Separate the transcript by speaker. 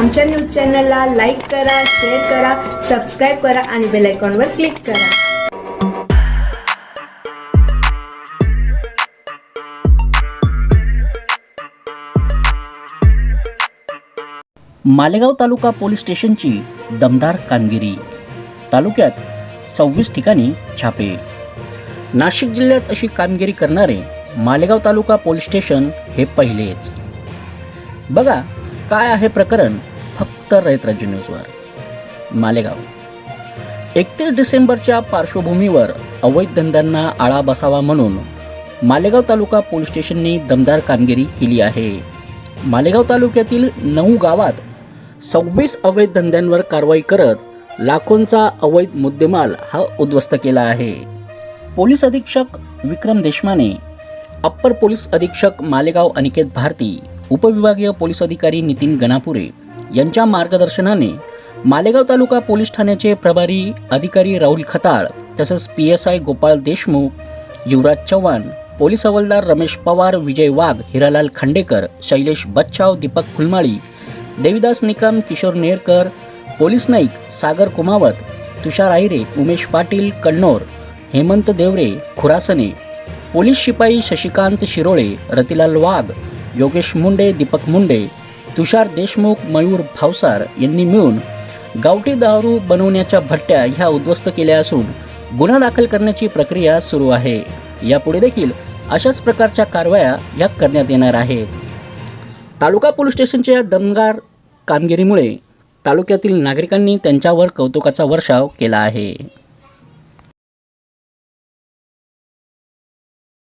Speaker 1: आमच्या न्यूज चॅनलला लाईक करा शेअर करा सबस्क्राईब करा आणि बेल आयकॉनवर क्लिक करा.
Speaker 2: मालेगाव तालुका पोलीस स्टेशनची दमदार कामगिरी. तालुक्यात सव्वीस ठिकाणी छापे. नाशिक जिल्ह्यात अशी कामगिरी करणारे मालेगाव तालुका पोलीस स्टेशन हे पहिलेच. बघा काय आहे प्रकरण? उत्तर रयत राज्य न्यूजवर मालेगाव. एकतीस डिसेंबरच्या पार्श्वभूमीवर अवैध धंद्यांना आळा बसावा म्हणून मालेगाव तालुका पोलीस स्टेशनने दमदार कामगिरी केली आहे. मालेगाव तालुक्यातील नऊ गावात सव्वीस अवैध धंद्यांवर कारवाई करत लाखोंचा अवैध मुद्देमाल हा उद्ध्वस्त केला आहे. पोलीस अधीक्षक विक्रम देशमाने अप्पर पोलीस अधीक्षक मालेगाव अनिकेत भारती उपविभागीय पोलीस अधिकारी नितीन गणापुरे यांच्या मार्गदर्शनाने मालेगाव तालुका पोलीस ठाण्याचे प्रभारी अधिकारी राहुल खताळ तसंच P S I Gopal Deshmukh Yuvraj Chavan police हवालदार रमेश पवार विजय वाघ हिरालाल खांडेकर शैलेश बच्छाव दीपक फुलमाळी देविदास निकम किशोर नेरकर पोलीस नाईक सागर कुमावत तुषार आहिरे उमेश पाटील कन्नौर हेमंत देवरे खुरासने पोलीस शिपाई शशिकांत शिरोळे रतिलाल वाघ योगेश मुंडे दीपक मुंडे तुषार देशमुख मयूर भावसार यांनी मिळून गावठी दारू बनवण्याच्या भट्ट्या ह्या उद्ध्वस्त केल्या असून गुन्हा दाखल करण्याची प्रक्रिया सुरू आहे. यापुढे देखील अशाच प्रकारच्या कारवाया या करण्यात येणार आहेत. तालुका पोलीस स्टेशनच्या या दमदार कामगिरीमुळे तालुक्यातील नागरिकांनी त्यांच्यावर कौतुकाचा वर्षाव केला आहे.